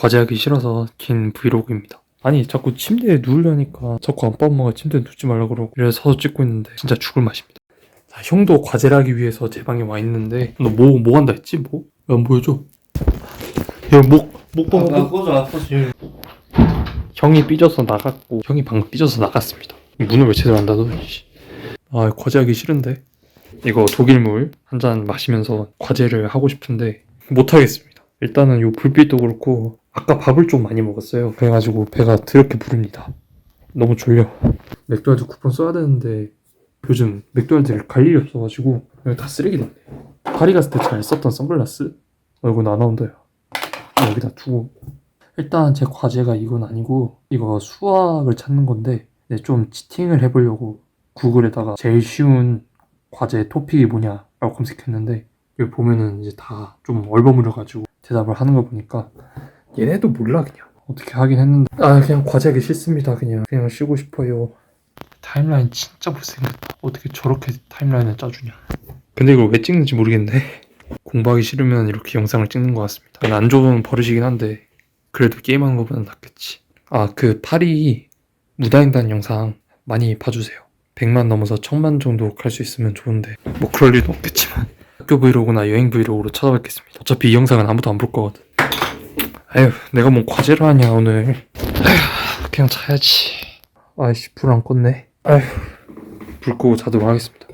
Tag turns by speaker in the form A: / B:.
A: 과제하기 싫어서 긴 브이로그입니다. 아니 자꾸 침대에 누우려니까 자꾸 아빠 엄마가 침대에 눕지 말라 그러고 그래서 서서 찍고 있는데 진짜 죽을 맛입니다. 자, 형도 과제를 하기 위해서 제 방에 와 있는데 너 뭐뭐 한다 했지 뭐? 왜안 보여줘? 야목목 봐. 목.
B: 꺼져 아파지
A: 형이 삐져서 나갔고 형이 방 삐져서 나갔습니다. 문을 왜 제대로 안 닫아? 씨. 아 과제하기 싫은데 이거 독일물 한 잔 마시면서 과제를 하고 싶은데 못 하겠습니다. 일단은 요 불빛도 그렇고 아까 밥을 좀 많이 먹었어요. 그래가지고 배가 드럽게 부릅니다. 너무 졸려. 맥도날드 쿠폰 써야 되는데 요즘 맥도날드를 갈 일이 없어가지고 여기 다 쓰레기 났네. 파리 갔을 때 잘 썼던 선글라스? 어 이거 나 나온다 야. 여기다 두고 일단 제 과제가 이건 아니고 이거 수학을 찾는 건데 네, 좀 치팅을 해보려고 구글에다가 제일 쉬운 과제 토픽이 뭐냐라고 검색했는데 여기 보면은 이제 다 좀 얼버무려가지고 대답을 하는 거 보니까 얘네도 몰라 그냥. 어떻게 하긴 했는데. 아 그냥 과제하기 싫습니다 그냥. 그냥 쉬고 싶어요. 타임라인 진짜 못생겼다. 어떻게 저렇게 타임라인을 짜주냐. 근데 이걸 왜 찍는지 모르겠는데 공부하기 싫으면 이렇게 영상을 찍는 것 같습니다. 안 좋은 버릇이긴 한데 그래도 게임하는 것보다 낫겠지. 아, 그 파리 무다횡단 영상 많이 봐주세요. 100만 넘어서 1000만 정도 갈 수 있으면 좋은데. 뭐 그럴 일도 없겠지만. 학교 브이로그나 여행 브이로그로 찾아뵙겠습니다. 어차피 이 영상은 아무도 안 볼 거거든. 아휴, 내가 뭔 과제를 하냐 오늘. 아휴, 그냥 자야지. 아이씨, 불 안 껐네. 아휴, 불 끄고 자도록 하겠습니다.